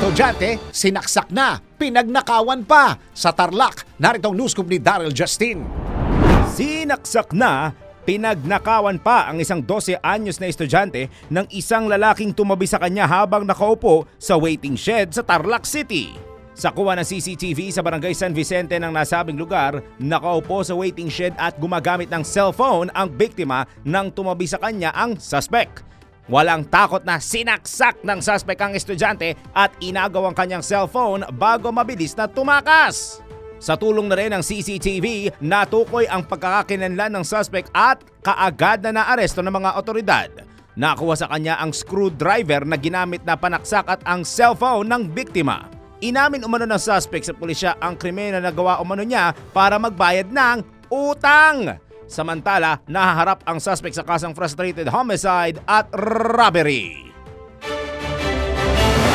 Estudyante, sinaksak na, pinagnakawan pa. Sa Tarlac, naritong news ni Daryl Justin. Sinaksak na, pinagnakawan pa ang isang 12 anyos na estudyante ng isang lalaking tumabi sa kanya habang nakaupo sa waiting shed sa Tarlac City. Sa kuha ng CCTV sa barangay San Vicente ng nasabing lugar, nakaupo sa waiting shed at gumagamit ng cellphone ang biktima nang tumabi sa kanya ang suspect. Walang takot na sinaksak ng suspect ang estudyante at inagaw ang kanyang cellphone bago mabilis na tumakas. Sa tulong na rin ng CCTV, natukoy ang pagkakakinanlan ng suspect at kaagad na naaresto ng mga otoridad. Nakuha sa kanya ang screwdriver na ginamit na panaksak at ang cellphone ng biktima. Inamin umano ng suspect sa pulisya ang krimen na nagawa umano niya para magbayad ng utang. Samantala, nahaharap ang suspect sa kasang frustrated homicide at robbery.